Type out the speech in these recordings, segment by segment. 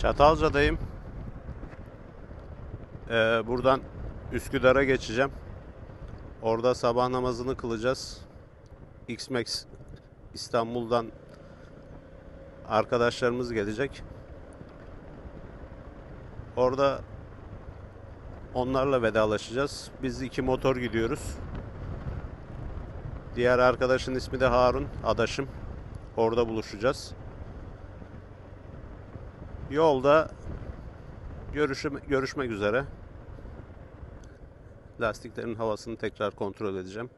Çatalca'dayım. Ee, buradan Üsküdar'a geçeceğim. Orada sabah namazını kılacağız. X-Max İstanbul'dan arkadaşlarımız gelecek. Orada onlarla vedalaşacağız. Biz iki motor gidiyoruz. Diğer arkadaşın ismi de Harun, adaşım. Orada buluşacağız. Yolda görüşüm, görüşmek üzere. Lastiklerin havasını tekrar kontrol edeceğim.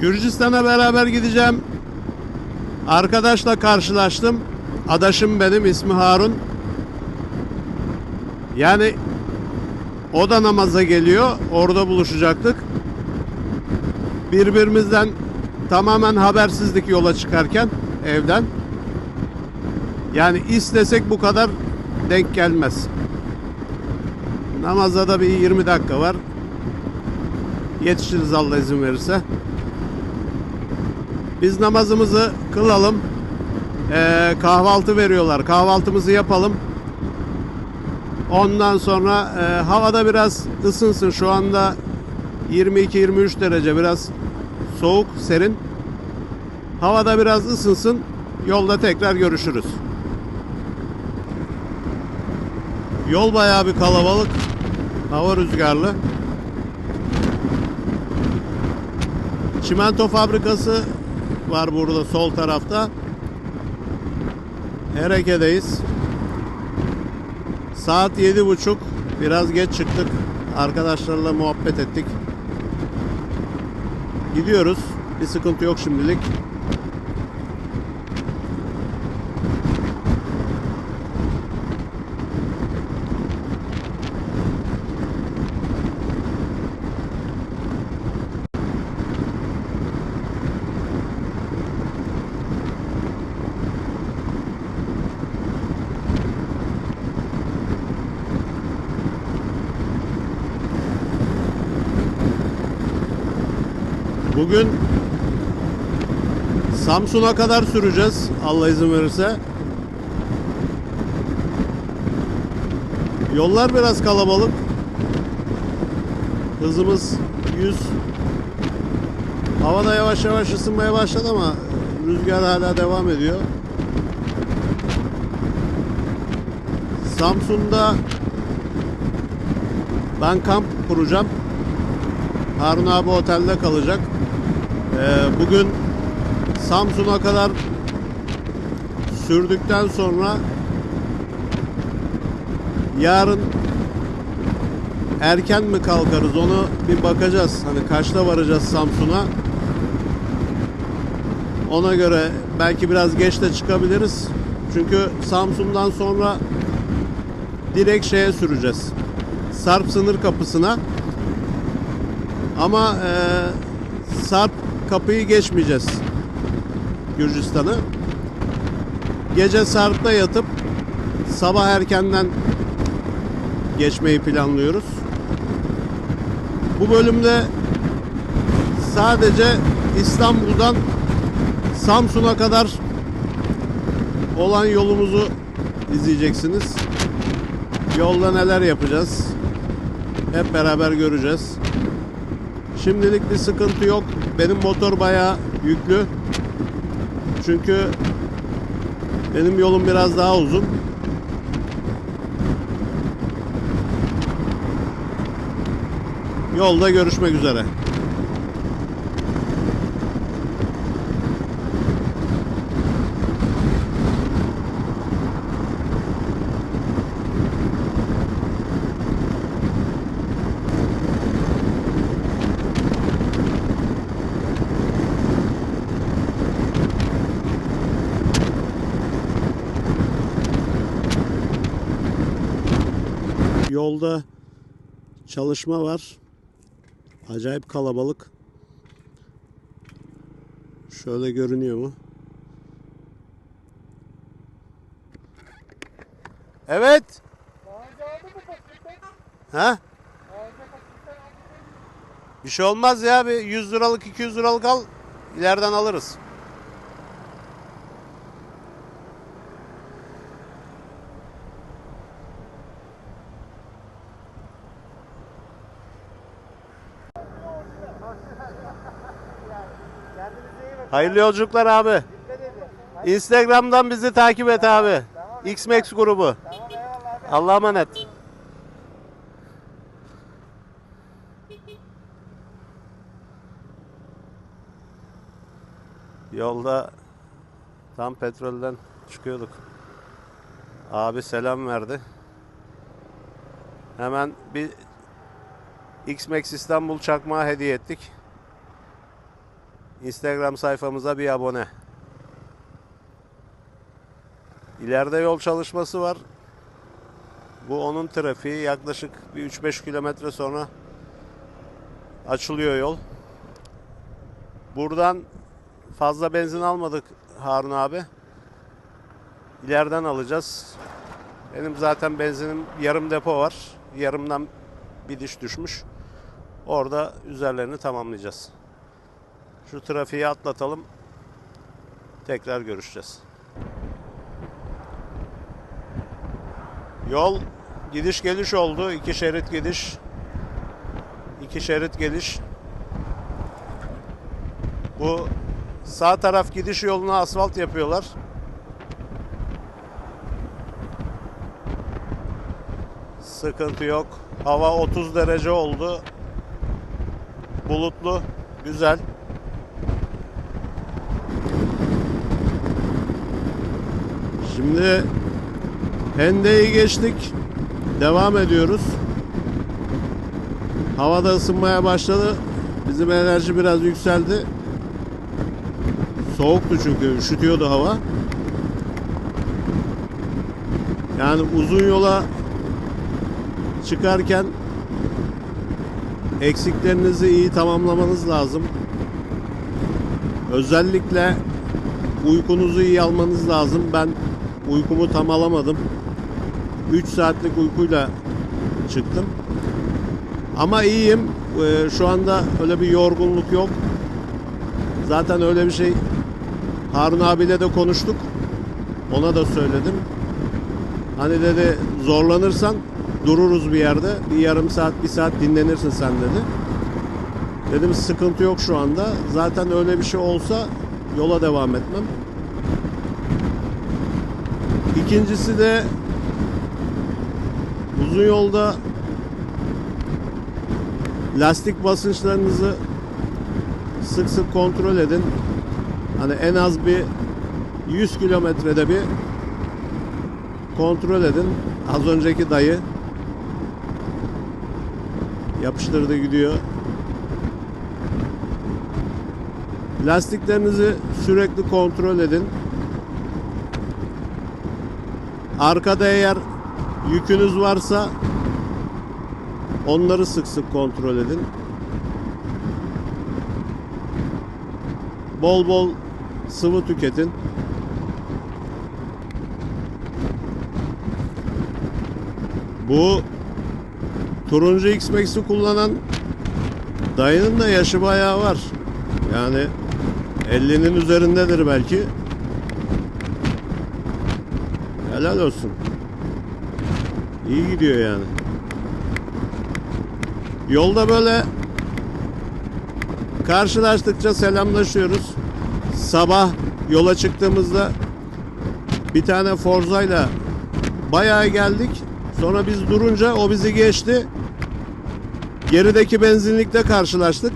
Gürcistan'a beraber gideceğim. Arkadaşla karşılaştım. Adaşım benim ismi Harun. Yani o da namaza geliyor. Orada buluşacaktık. Birbirimizden tamamen habersizlik yola çıkarken evden. Yani istesek bu kadar denk gelmez. Namaza da bir 20 dakika var. Yetişiriz Allah izin verirse. Biz namazımızı kılalım. Ee, kahvaltı veriyorlar. Kahvaltımızı yapalım. Ondan sonra e, havada biraz ısınsın. Şu anda 22-23 derece biraz soğuk, serin. Havada biraz ısınsın. Yolda tekrar görüşürüz. Yol bayağı bir kalabalık. Hava rüzgarlı. Çimento fabrikası var burada sol tarafta. Ereke'deyiz. Saat yedi buçuk. Biraz geç çıktık. Arkadaşlarla muhabbet ettik. Gidiyoruz. Bir sıkıntı yok şimdilik. Bugün Samsun'a kadar süreceğiz Allah izin verirse. Yollar biraz kalabalık. Hızımız 100. Havada yavaş yavaş ısınmaya başladı ama rüzgar hala devam ediyor. Samsun'da ben kamp kuracağım. Harun abi otelde kalacak. Ee, bugün Samsun'a kadar sürdükten sonra yarın erken mi kalkarız onu bir bakacağız. Hani kaçta varacağız Samsun'a? Ona göre belki biraz geç de çıkabiliriz. Çünkü Samsun'dan sonra direkt şeye süreceğiz. Sarp sınır kapısına. Ama e, Sarp kapıyı geçmeyeceğiz. Gürcistan'ı. Gece Sarp'ta yatıp sabah erkenden geçmeyi planlıyoruz. Bu bölümde sadece İstanbul'dan Samsun'a kadar olan yolumuzu izleyeceksiniz. Yolda neler yapacağız? Hep beraber göreceğiz. Şimdilik bir sıkıntı yok. Benim motor bayağı yüklü. Çünkü benim yolum biraz daha uzun. Yolda görüşmek üzere. Yolda çalışma var. Acayip kalabalık. Şöyle görünüyor mu? Evet. Ha? Bir şey olmaz ya bir 100 liralık 200 liralık al ileriden alırız. Hayırlı yolculuklar abi. Instagram'dan bizi takip et abi. Xmax grubu. Allah'a emanet. Yolda tam petrolden çıkıyorduk. Abi selam verdi. Hemen bir Xmax İstanbul çakmağı hediye ettik. Instagram sayfamıza bir abone. İleride yol çalışması var. Bu onun trafiği yaklaşık bir 3-5 kilometre sonra açılıyor yol. Buradan fazla benzin almadık Harun abi. İleriden alacağız. Benim zaten benzinim yarım depo var. Yarımdan bir diş düşmüş. Orada üzerlerini tamamlayacağız. Şu trafiği atlatalım. Tekrar görüşeceğiz. Yol gidiş geliş oldu. İki şerit gidiş. iki şerit geliş. Bu sağ taraf gidiş yoluna asfalt yapıyorlar. Sıkıntı yok. Hava 30 derece oldu. Bulutlu, güzel. Şimdi Hende'yi geçtik. Devam ediyoruz. Havada ısınmaya başladı. Bizim enerji biraz yükseldi. Soğuktu çünkü üşütüyordu hava. Yani uzun yola çıkarken eksiklerinizi iyi tamamlamanız lazım. Özellikle uykunuzu iyi almanız lazım. Ben uykumu tam alamadım. 3 saatlik uykuyla çıktım. Ama iyiyim. Ee, Şu anda öyle bir yorgunluk yok. Zaten öyle bir şey Harun abiyle de konuştuk. Ona da söyledim. Hani dedi zorlanırsan dururuz bir yerde. Bir yarım saat, bir saat dinlenirsin sen dedi. Dedim sıkıntı yok şu anda. Zaten öyle bir şey olsa yola devam etmem. İkincisi de uzun yolda lastik basınçlarınızı sık sık kontrol edin. Hani en az bir 100 kilometrede bir kontrol edin. Az önceki dayı yapıştırdı gidiyor. Lastiklerinizi sürekli kontrol edin. Arkada eğer yükünüz varsa onları sık sık kontrol edin. Bol bol sıvı tüketin. Bu turuncu X-Max'i kullanan dayının da yaşı bayağı var. Yani 50'nin üzerindedir belki. Helal olsun. İyi gidiyor yani. Yolda böyle karşılaştıkça selamlaşıyoruz. Sabah yola çıktığımızda bir tane Forza'yla bayağı geldik. Sonra biz durunca o bizi geçti. Gerideki benzinlikte karşılaştık.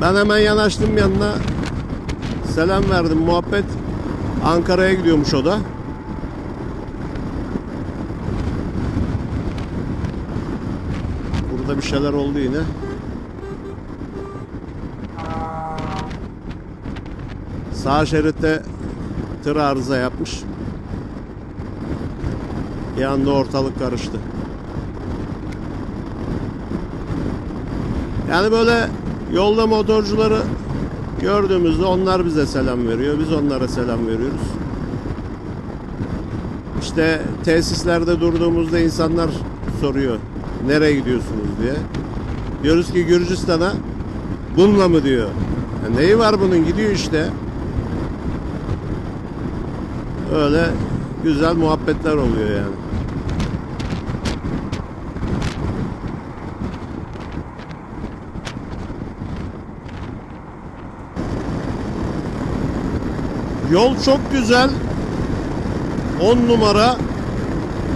Ben hemen yanaştım yanına. Selam verdim muhabbet. Ankara'ya gidiyormuş o da. Burada bir şeyler oldu yine. Sağ şeritte tır arıza yapmış. Bir anda ortalık karıştı. Yani böyle yolda motorcuları gördüğümüzde onlar bize selam veriyor. Biz onlara selam veriyoruz. İşte tesislerde durduğumuzda insanlar soruyor nereye gidiyorsunuz diye. Diyoruz ki Gürcistan'a bununla mı diyor. Ya neyi var bunun gidiyor işte. Öyle güzel muhabbetler oluyor yani. Yol çok güzel. 10 numara.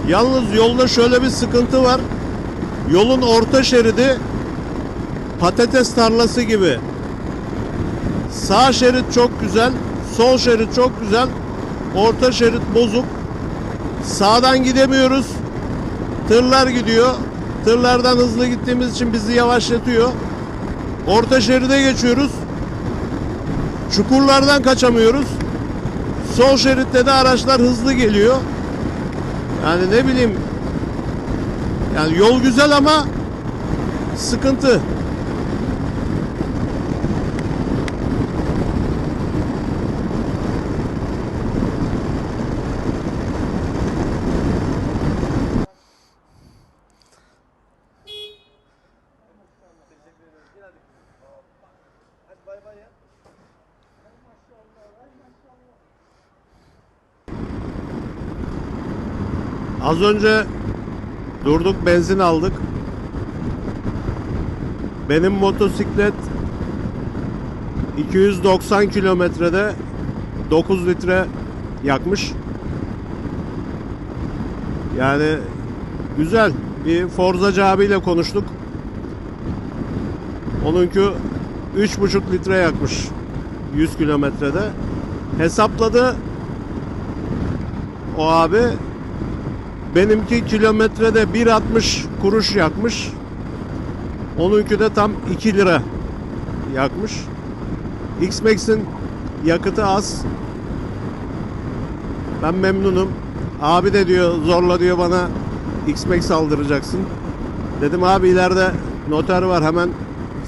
Yalnız yolda şöyle bir sıkıntı var. Yolun orta şeridi patates tarlası gibi. Sağ şerit çok güzel, sol şerit çok güzel. Orta şerit bozuk. Sağdan gidemiyoruz. Tırlar gidiyor. Tırlardan hızlı gittiğimiz için bizi yavaşlatıyor. Orta şeride geçiyoruz. Çukurlardan kaçamıyoruz. Sol şeritte de araçlar hızlı geliyor. Yani ne bileyim yani yol güzel ama sıkıntı. Az önce durduk benzin aldık. Benim motosiklet 290 kilometrede 9 litre yakmış. Yani güzel. Bir Forzacı abiyle konuştuk. Onunki 3,5 litre yakmış 100 kilometrede. Hesapladı o abi Benimki kilometrede 1.60 kuruş yakmış. Onunki de tam 2 lira yakmış. X-Max'in yakıtı az. Ben memnunum. Abi de diyor zorla diyor bana X-Max aldıracaksın. Dedim abi ileride noter var hemen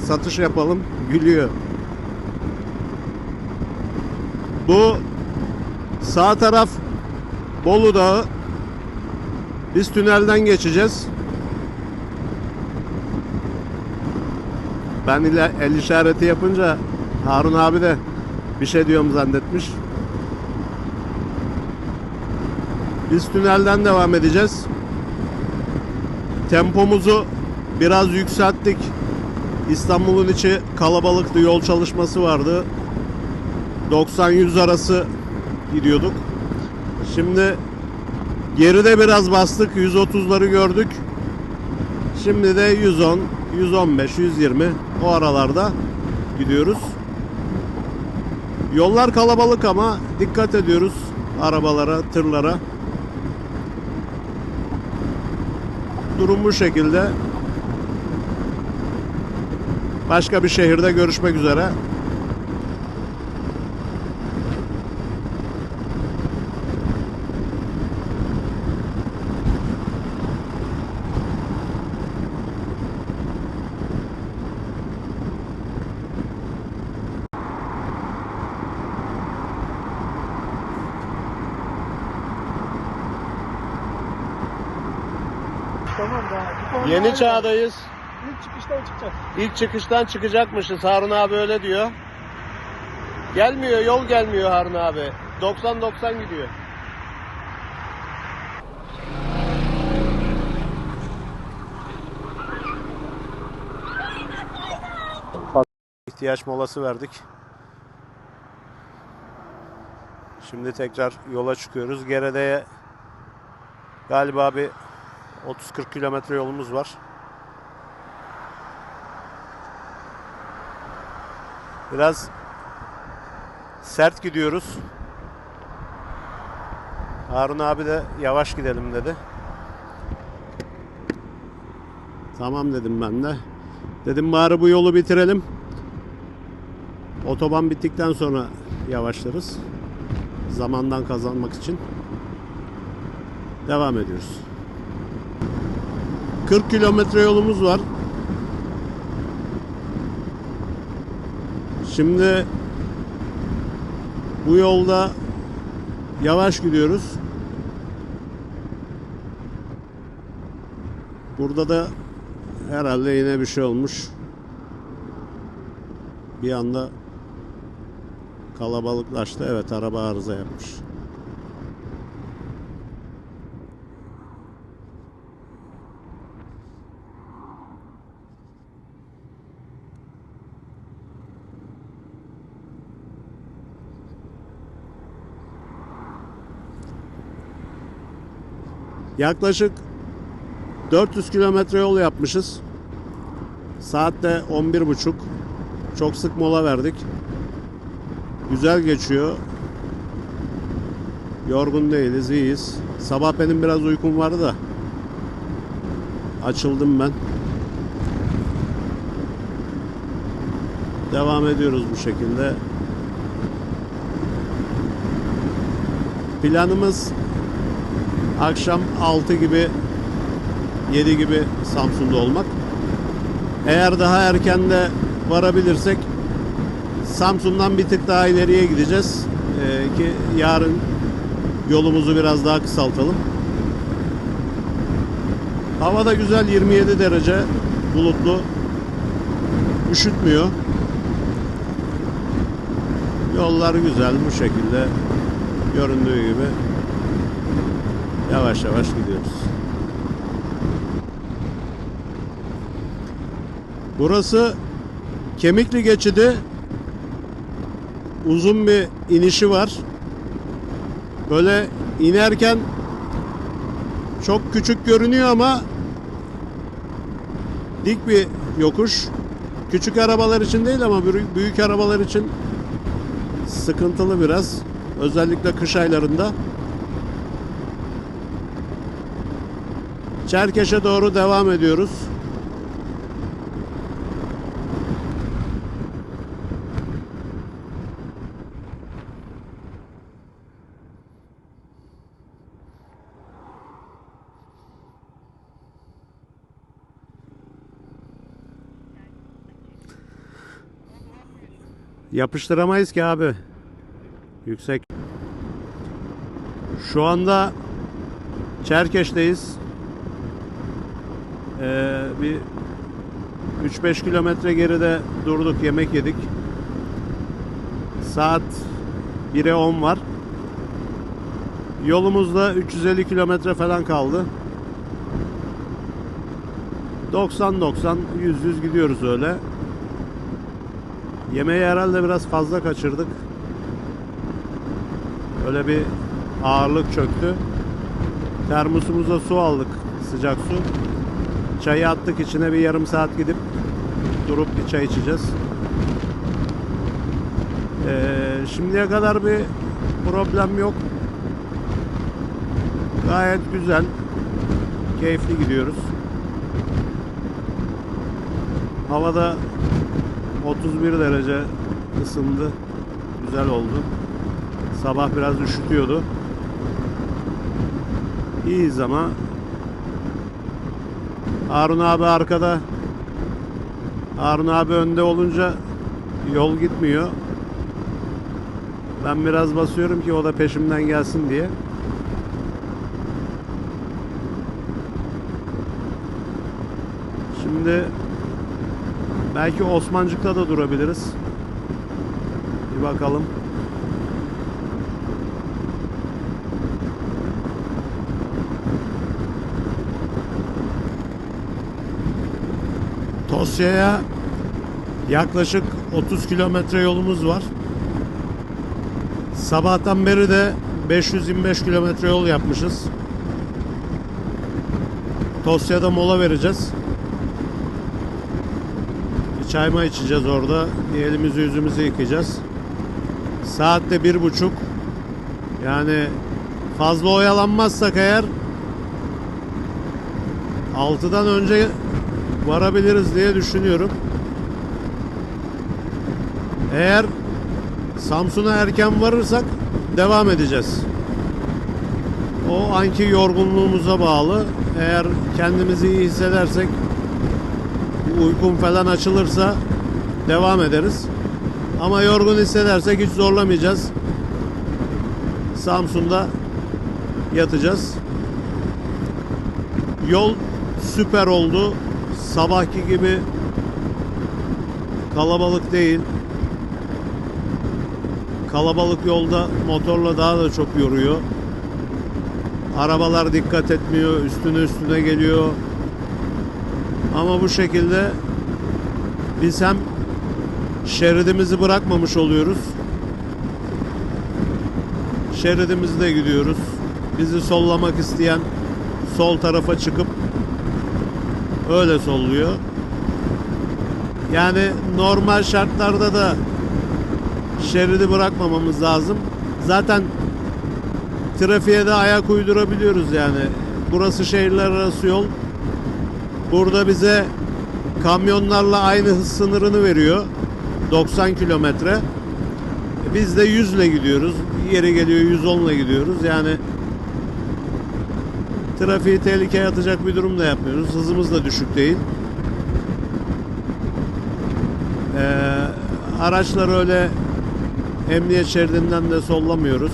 satış yapalım. Gülüyor. Bu sağ taraf Bolu Dağı biz tünelden geçeceğiz. Ben ile el işareti yapınca Harun abi de bir şey diyorum zannetmiş. Biz tünelden devam edeceğiz. Tempomuzu biraz yükselttik. İstanbul'un içi kalabalıktı, yol çalışması vardı. 90-100 arası gidiyorduk. Şimdi Geride biraz bastık. 130'ları gördük. Şimdi de 110, 115, 120 o aralarda gidiyoruz. Yollar kalabalık ama dikkat ediyoruz arabalara, tırlara. Durum bu şekilde. Başka bir şehirde görüşmek üzere. Tamam daha. Yeni çağdayız. İlk çıkıştan çıkacağız. İlk çıkıştan çıkacakmışız. Harun abi öyle diyor. Gelmiyor, yol gelmiyor Harun abi. 90-90 gidiyor. İhtiyaç molası verdik. Şimdi tekrar yola çıkıyoruz. Gerede'ye galiba bir 30-40 kilometre yolumuz var. Biraz sert gidiyoruz. Harun abi de yavaş gidelim dedi. Tamam dedim ben de. Dedim bari bu yolu bitirelim. Otoban bittikten sonra yavaşlarız. Zamandan kazanmak için. Devam ediyoruz. 40 kilometre yolumuz var. Şimdi bu yolda yavaş gidiyoruz. Burada da Herhalde yine bir şey olmuş. Bir anda kalabalıklaştı. Evet araba arıza yapmış. Yaklaşık 400 kilometre yol yapmışız. Saatte 11.30. Çok sık mola verdik. Güzel geçiyor. Yorgun değiliz, iyiyiz. Sabah benim biraz uykum vardı da. Açıldım ben. Devam ediyoruz bu şekilde. Planımız akşam 6 gibi 7 gibi Samsun'da olmak. Eğer daha erken de varabilirsek Samsun'dan bir tık daha ileriye gideceğiz. Ee, ki yarın yolumuzu biraz daha kısaltalım. Hava da güzel 27 derece bulutlu. Üşütmüyor. Yollar güzel bu şekilde göründüğü gibi yavaş yavaş gidiyoruz. Burası Kemikli geçidi uzun bir inişi var. Böyle inerken çok küçük görünüyor ama dik bir yokuş. Küçük arabalar için değil ama büyük, arabalar için sıkıntılı biraz. Özellikle kış aylarında. Çerkeş'e doğru devam ediyoruz. Yapıştıramayız ki abi. Yüksek. Şu anda Çerkeş'teyiz. Ee, bir 3-5 kilometre geride durduk, yemek yedik. Saat 1'e 10 var. Yolumuzda 350 kilometre falan kaldı. 90-90, 100-100 gidiyoruz öyle. Yemeği herhalde biraz fazla kaçırdık. Öyle bir ağırlık çöktü. Termosumuza su aldık, sıcak su. Çayı attık içine bir yarım saat gidip durup bir çay içeceğiz. Ee, şimdiye kadar bir problem yok. Gayet güzel, keyifli gidiyoruz. Havada 31 derece ısındı. Güzel oldu. Sabah biraz üşütüyordu. İyiyiz ama Harun abi arkada Harun abi önde olunca yol gitmiyor. Ben biraz basıyorum ki o da peşimden gelsin diye. Şimdi belki Osmancık'ta da durabiliriz. Bir bakalım. Tosya'ya yaklaşık 30 kilometre yolumuz var. Sabahtan beri de 525 kilometre yol yapmışız. Tosya'da mola vereceğiz. Bir çay mı içeceğiz orada. Elimizi yüzümüzü yıkayacağız. Saatte bir buçuk. Yani fazla oyalanmazsak eğer 6'dan önce varabiliriz diye düşünüyorum. Eğer Samsun'a erken varırsak devam edeceğiz. O anki yorgunluğumuza bağlı. Eğer kendimizi iyi hissedersek uykum falan açılırsa devam ederiz. Ama yorgun hissedersek hiç zorlamayacağız. Samsun'da yatacağız. Yol süper oldu. Sabahki gibi kalabalık değil. Kalabalık yolda motorla daha da çok yoruyor. Arabalar dikkat etmiyor, üstüne üstüne geliyor. Ama bu şekilde biz hem şeridimizi bırakmamış oluyoruz. Şeridimizde gidiyoruz. Bizi sollamak isteyen sol tarafa çıkıp öyle solluyor. Yani normal şartlarda da şeridi bırakmamamız lazım. Zaten trafiğe de ayak uydurabiliyoruz yani. Burası şehirler arası yol. Burada bize kamyonlarla aynı hız sınırını veriyor. 90 kilometre. Biz de 100 ile gidiyoruz. Yeri geliyor 110 ile gidiyoruz. Yani trafiği tehlikeye atacak bir durum da yapmıyoruz. Hızımız da düşük değil. Ee, araçları öyle emniyet şeridinden de sollamıyoruz.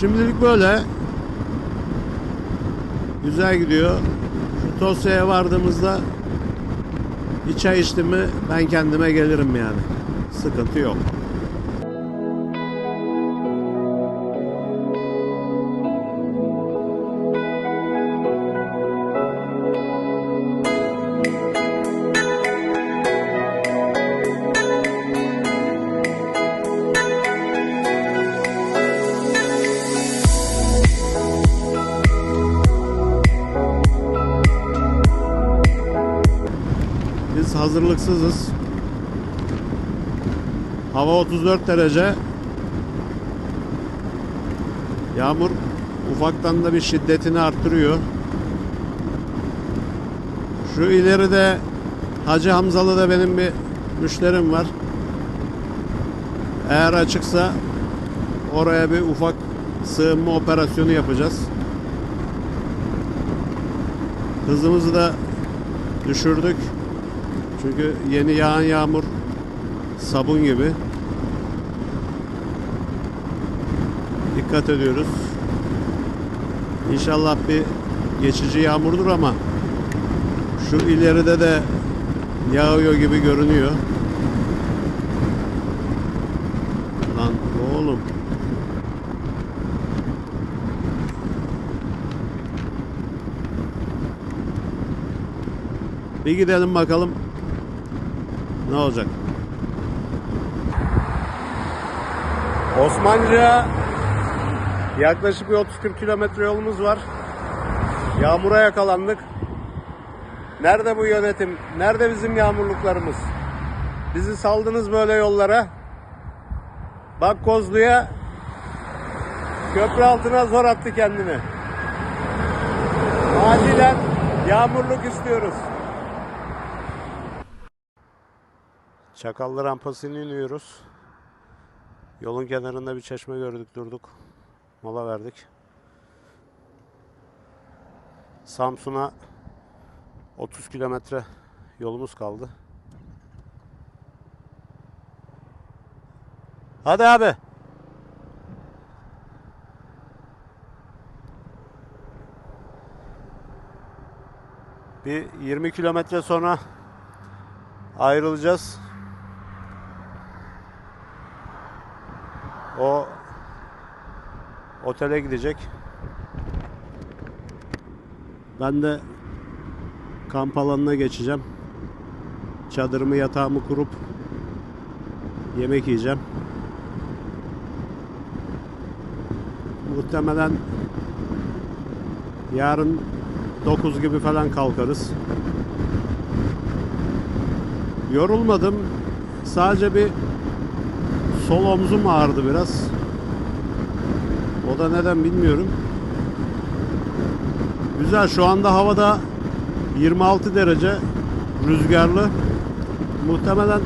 Şimdilik böyle. Güzel gidiyor. Şu Tosya'ya vardığımızda bir çay içtim mi ben kendime gelirim yani. Sıkıntı yok. Hazırlıksızız. Hava 34 derece. Yağmur ufaktan da bir şiddetini arttırıyor. Şu ileride Hacı Hamzalı'da benim bir müşterim var. Eğer açıksa oraya bir ufak sığınma operasyonu yapacağız. Hızımızı da düşürdük. Çünkü yeni yağan yağmur sabun gibi. Dikkat ediyoruz. İnşallah bir geçici yağmurdur ama şu ileride de yağıyor gibi görünüyor. Lan oğlum. Bir gidelim bakalım ne olacak. Osmanlıca yaklaşık bir 30-40 kilometre yolumuz var. Yağmura yakalandık. Nerede bu yönetim? Nerede bizim yağmurluklarımız? Bizi saldınız böyle yollara. Bak Kozlu'ya köprü altına zor attı kendini. Acilen yağmurluk istiyoruz. Çakallı rampasını iniyoruz. Yolun kenarında bir çeşme gördük durduk. Mola verdik. Samsun'a 30 kilometre yolumuz kaldı. Hadi abi. Bir 20 kilometre sonra ayrılacağız. O otele gidecek. Ben de kamp alanına geçeceğim. Çadırımı yatağımı kurup yemek yiyeceğim. Muhtemelen yarın 9 gibi falan kalkarız. Yorulmadım. Sadece bir sol omzum ağrıdı biraz. O da neden bilmiyorum. Güzel şu anda havada 26 derece rüzgarlı. Muhtemelen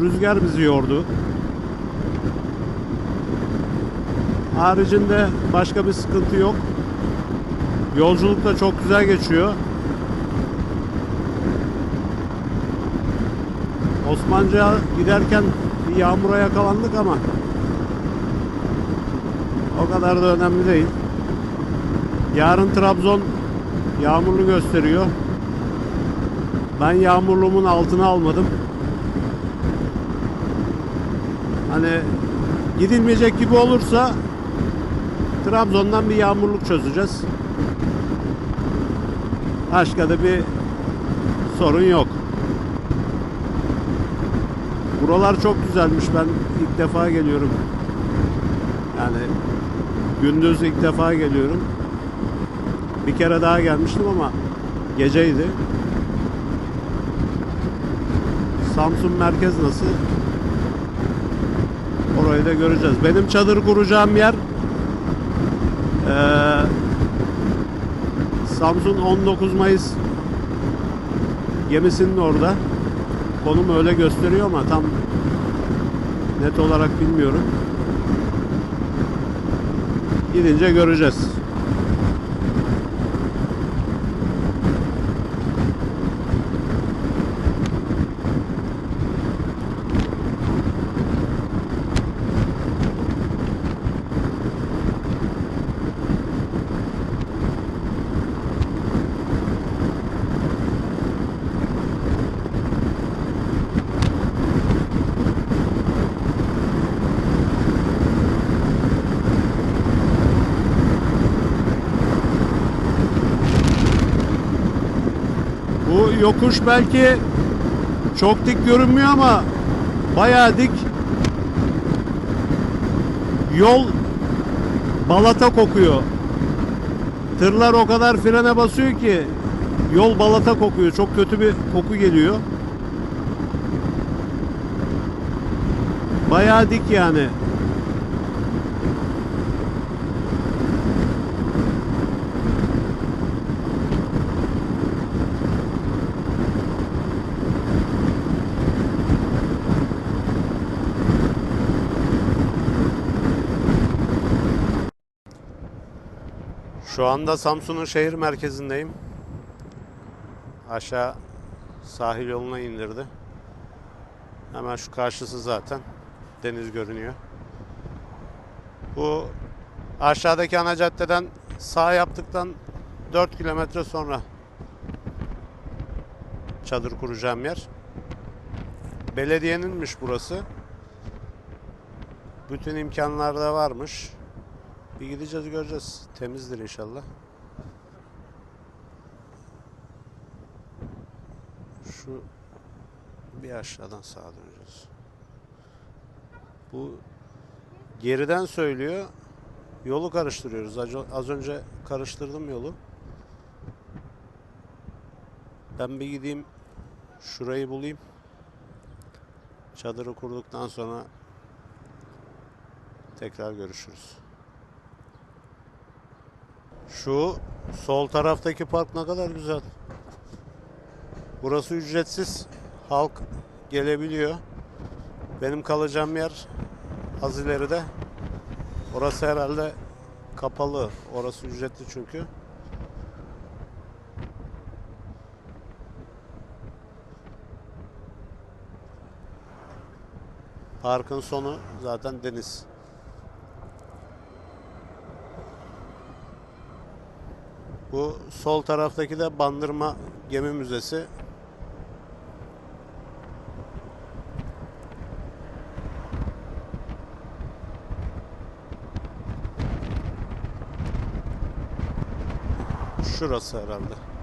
rüzgar bizi yordu. Haricinde başka bir sıkıntı yok. Yolculuk da çok güzel geçiyor. Osmanlıca giderken yağmura yakalandık ama o kadar da önemli değil. Yarın Trabzon Yağmurlu gösteriyor. Ben yağmurluğumun altına almadım. Hani gidilmeyecek gibi olursa Trabzon'dan bir yağmurluk çözeceğiz. Başka da bir sorun yok. Buralar çok güzelmiş. Ben ilk defa geliyorum. Yani gündüz ilk defa geliyorum. Bir kere daha gelmiştim ama geceydi. Samsun merkez nasıl? Orayı da göreceğiz. Benim çadır kuracağım yer eee, Samsun 19 Mayıs gemisinin orada. Konum öyle gösteriyor ama tam net olarak bilmiyorum. Gidince göreceğiz. Bu yokuş belki çok dik görünmüyor ama bayağı dik. Yol balata kokuyor. Tırlar o kadar frene basıyor ki yol balata kokuyor. Çok kötü bir koku geliyor. Bayağı dik yani. Şu anda Samsun'un şehir merkezindeyim. Aşağı sahil yoluna indirdi. Hemen şu karşısı zaten deniz görünüyor. Bu aşağıdaki ana caddeden sağ yaptıktan 4 kilometre sonra çadır kuracağım yer. Belediyeninmiş burası. Bütün imkanlar da varmış. Bir gideceğiz göreceğiz. Temizdir inşallah. Şu bir aşağıdan sağa döneceğiz. Bu geriden söylüyor. Yolu karıştırıyoruz. Az- önce karıştırdım yolu. Ben bir gideyim şurayı bulayım. Çadırı kurduktan sonra tekrar görüşürüz. Şu sol taraftaki park ne kadar güzel. Burası ücretsiz. Halk gelebiliyor. Benim kalacağım yer az ileride. Orası herhalde kapalı. Orası ücretli çünkü. Parkın sonu zaten deniz. Bu sol taraftaki de Bandırma Gemi Müzesi. Şurası herhalde.